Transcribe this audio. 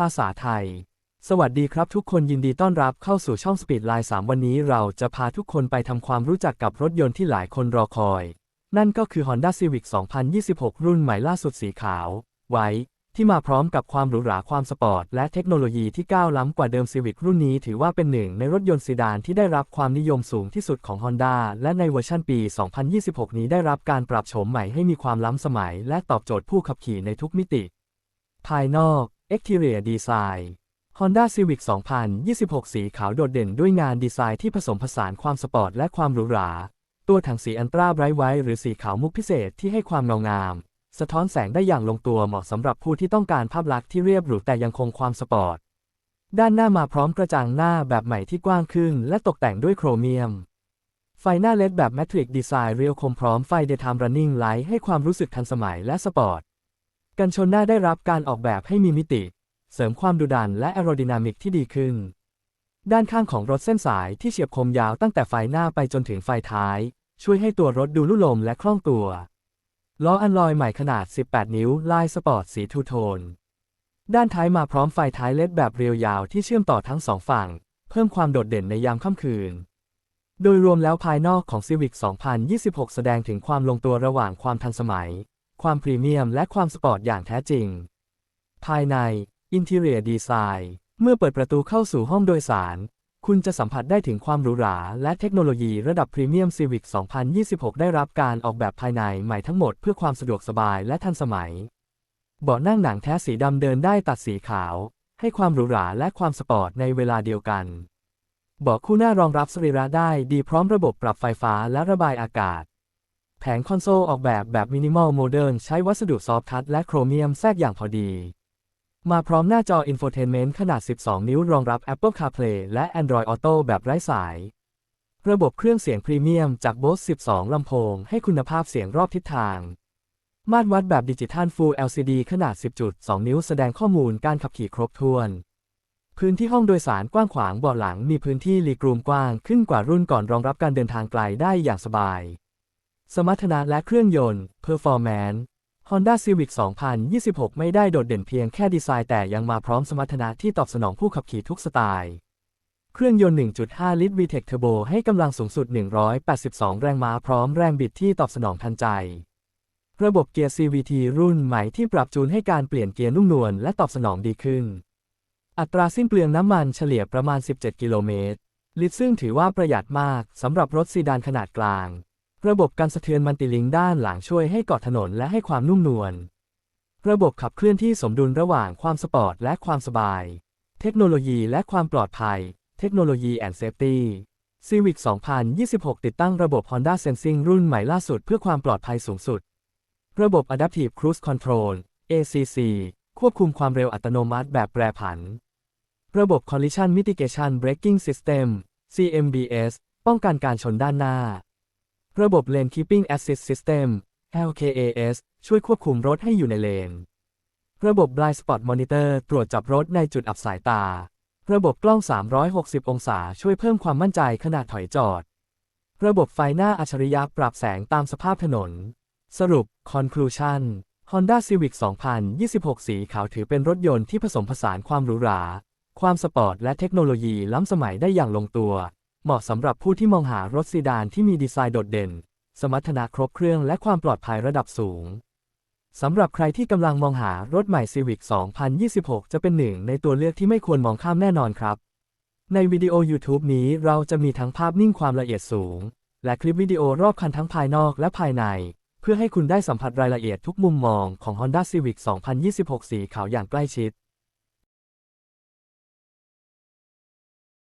ภาษาไทย สวัสดีครับทุกคนยินดีต้อนรับเข้าสู่ช่อง Speed Line 3 วันนี้เราจะพาทุกคนไปทำความรู้จักกับรถยนต์ที่หลายคนรอคอย นั่นก็คือ Honda Civic 2026 รุ่นใหม่ล่าสุดสีขาว ไว้ ที่มาพร้อมกับความหรูหราความสปอร์ต และเทคโนโลยีที่ก้าวล้ำกว่าเดิม Civic รุ่นนี้ถือว่าเป็นหนึ่งในรถยนต์ซีดานที่ได้รับความนิยมสูงที่สุดของ Honda และในเวอร์ชันปี 2026 นี้ได้รับการปรับโฉมใหม่ให้มีความล้ำสมัย และตอบโจทย์ผู้ขับขี่ในทุกมิติ ภายนอก Exterior Design Honda Civic 2026 สีขาวโดดเด่นด้วยงานดีไซน์ที่ผสมผสานความสปอร์ตและความหรูหรา ตัวถังสีอันตราไบรท์ไว้หรือสีขาวมุกพิเศษที่ให้ความเงางาม สะท้อนแสงได้อย่างลงตัวเหมาะสำหรับผู้ที่ต้องการภาพลักษณ์ที่เรียบหรูแต่ยังคงความสปอร์ต ด้านหน้ามาพร้อมกระจังหน้าแบบใหม่ที่กว้างขึ้น และตกแต่งด้วยโครเมียม ไฟหน้าเลดแบบแมทริกดีไซน์เรียวคมพร้อมไฟ Daytime Running Light ให้ความรู้สึกทันสมัยและสปอร์ต กันชนหน้าได้รับการออกแบบให้มีมิติ เสริมความดุดันและแอโร d y นามิกที่ดีขึ้น ด้านข้างของรถเส้นสายที่เฉียบคมยาวตั้งแต่ไฟหน้าไปจนถึงไฟท้าย ช่วยให้ตัวรถดูลุ่ลมและคล่องตัว ล้ออันลอยใหม่ขนาด 18 นิ้วลายสปอร์ตสีทูโทน ด้านท้ายมาพร้อมไฟท้ายเลดแบบเรียวยาวที่เชื่อมต่อทั้งสองฝั่ง เพิ่มความโดดเด่นในยามค่ำคืนโดยรวมแล้วภายนอกของ Civic 2026 แสดงถึงความลงตัวระหว่างความทันสมัย ความพรีเมียมและความสปอร์ตอย่างแท้จริง ภายใน Interior Design เมื่อเปิดประตูเข้าสู่ห้องโดยสาร คุณจะสัมผัสได้ถึงความหรูหรา และเทคโนโลยีระดับพรีเมียม Civic 2026 ได้รับการออกแบบภายในใหม่ทั้งหมดเพื่อความสะดวกสบายและทันสมัย เบาะนั่งหนังแท้สีดำเดินได้ตัดสีขาว ให้ความหรูหราและความสปอร์ตในเวลาเดียวกันเบาะคู่หน้ารองรับสรีระได้ดีพร้อมระบบปรับไฟฟ้าและระบายอากาศ แผงคอนโซลออกแบบแบบมินิมอลโมเดิร์นใช้วัสดุซอฟท์ทัชและโครเมียมแทรกอย่างพอดี มาพร้อมหน้าจออินโฟเทนเมนต์ขนาด 12 นิ้วรองรับ Apple CarPlay และ Android Auto แบบไร้สาย ระบบเครื่องเสียงพรีเมียมจาก Bose 12 ลำโพง ให้คุณภาพเสียงรอบทิศทาง มาตรวัดแบบดิจิทัล Full LCD ขนาด 10.2 นิ้วแสดงข้อมูลการขับขี่ครบถ้วนพื้นที่ห้องโดยสารกว้างขวางเบาะหลังมีพื้นที่ลีกรูมกว้างขึ้นกว่ารุ่นก่อนรองรับการเดินทางไกลได้อย่างสบาย สมรรถนะและเครื่องยนต์ Performance Honda Civic 2026 ไม่ได้โดดเด่นเพียงแค่ดีไซน์แต่ยังมาพร้อมสมรรถนะที่ตอบสนองผู้ขับขี่ทุกสไตล์ เครื่องยนต์ 1.5 ลิตร VTEC Turbo ให้กำลังสูงสุด 182 แรงม้าพร้อมแรงบิดที่ตอบสนองทันใจ ระบบเกียร์ CVT รุ่นใหม่ที่ปรับจูนให้การเปลี่ยนเกียร์นุ่มนวลและตอบสนองดีขึ้น อัตราสิ้นเปลืองน้ำมันเฉลี่ยประมาณ 17 กิโลเมตร ลิตรซึ่งถือว่าประหยัดมากสำหรับรถซีดานขนาดกลาง ระบบการสะเทือนมันติลิงด้านหลังช่วยให้เกาะถนนและให้ความนุ่มนวล ระบบขับเคลื่อนที่สมดุลระหว่างความสปอร์ตและความสบาย เทคโนโลยีและความปลอดภัย เทคโนโลยีแอนด์เซฟตี้ Civic 2026 ติดตั้งระบบ Honda Sensing รุ่นใหม่ล่าสุดเพื่อความปลอดภัยสูงสุด ระบบ Adaptive Cruise Control ACC ควบคุมความเร็วอัตโนมัติแบบแปรผัน ระบบ Collision Mitigation Braking System CMBS ป้องกันการชนด้านหน้า ระบบ Lane Keeping Assist System LKAS ช่วยควบคุมรถให้อยู่ในเลน ระบบ Blind Spot Monitor ตรวจจับรถในจุดอับสายตา ระบบกล้อง 360 องศาช่วยเพิ่มความมั่นใจขณะถอยจอด ระบบไฟหน้าอัจฉริยะปรับแสงตามสภาพถนน สรุป Conclusion Honda Civic 2026 สีขาวถือเป็นรถยนต์ที่ผสมผสานความหรูหรา ความสปอร์ตและเทคโนโลยีล้ำสมัยได้อย่างลงตัว เหมาะสำหรับผู้ที่มองหารถซีดานที่มีดีไซน์โดดเด่น สมรรถนะครบเครื่องและความปลอดภัยระดับสูง สำหรับใครที่กำลังมองหารถใหม่ Civic 2026 จะเป็นหนึ่งในตัวเลือกที่ไม่ควรมองข้ามแน่นอนครับ ในวิดีโอ YouTube นี้เราจะมีทั้งภาพนิ่งความละเอียดสูง และคลิปวิดีโอรอบคันทั้งภายนอกและภายใน เพื่อให้คุณได้สัมผัสรายละเอียดทุกมุมมองของ Honda Civic 2026 สีขาวอย่างใกล้ชิด